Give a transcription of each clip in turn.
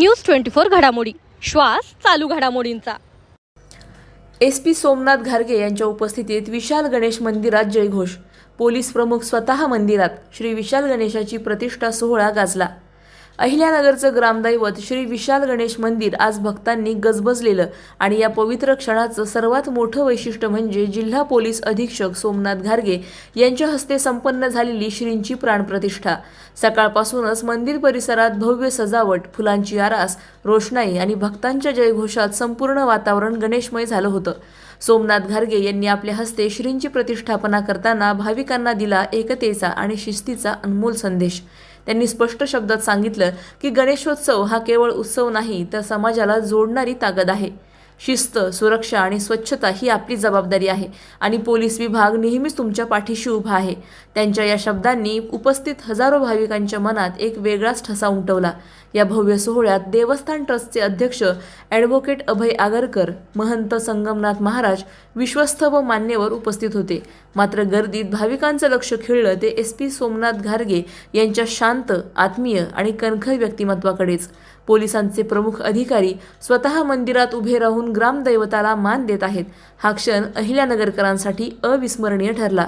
News twenty four घडामोडी. श्वास चालू घडामोडींचा. एस पी सोमनाथ घारगे यांच्या उपस्थितीत विशाल गणेश मंदिरात जयघोष. पोलीस प्रमुख स्वतः मंदिरात. श्री विशाल गणेशाची प्रतिष्ठा सोहळा गाजला. अहिल्यानगरचं ग्रामदैवत श्री विशाल गणेश मंदिर आज भक्तांनी गजबजलेलं आणि या पवित्र क्षणाचं सर्वात मोठं वैशिष्ट्य म्हणजे जिल्हा पोलीस अधीक्षक सोमनाथ घारगे यांच्या हस्ते संपन्न झालेली श्रींची प्राणप्रतिष्ठा. सकाळपासूनच मंदिर परिसरात भव्य सजावट फुलांची आरास रोषणाई आणि भक्तांच्या जयघोषात संपूर्ण वातावरण गणेशमय झालं होतं. सोमनाथ घारगे यांनी आपल्या हस्ते श्रींची प्रतिष्ठापना करताना भाविकांना दिला एकतेचा आणि शिस्तीचा अनमोल संदेश. त्यांनी स्पष्ट शब्दात सांगितलं की गणेशोत्सव हा केवळ उत्सव नाही तर समाजाला जोडणारी ताकद आहे. शिस्त सुरक्षा आणि स्वच्छता ही आपली जबाबदारी आहे. आणि पोलीस विभाग नेहमीच तुमच्या पाठीशी उभा आहे. त्यांच्या या शब्दांनी उपस्थित हजारो भाविकांच्या मनात एक वेगळाच ठसा उमटवला. या भव्य सोहळ्यात देवस्थान ट्रस्टचे अध्यक्ष ॲडव्होकेट अभय आगरकर महंत संगमनाथ महाराज विश्वस्त व मान्यवर उपस्थित होते. मात्र गर्दीत भाविकांचं लक्ष खिळलं ते एस पी सोमनाथ घारगे यांच्या शांत आत्मीय आणि कणखर व्यक्तिमत्वाकडेच. पोलिसांचे प्रमुख अधिकारी स्वतः मंदिरात उभे राहून ग्रामदैवताला मान देत आहेत. हा क्षण अहिल्यानगरकरांसाठी अविस्मरणीय ठरला.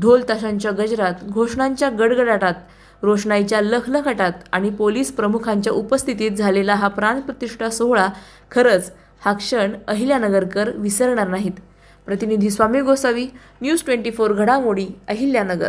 ढोल ताशांच्या गजरात घोषणांच्या गडगडाटात रोषणाईच्या लखलखटात आणि पोलीस प्रमुखांच्या उपस्थितीत झालेला हा प्राणप्रतिष्ठा सोहळा खरंच हा क्षण अहिल्यानगरकर विसरणार नाहीत. प्रतिनिधी Swami Gosavi news twenty four घडामोडी अहिल्यानगर.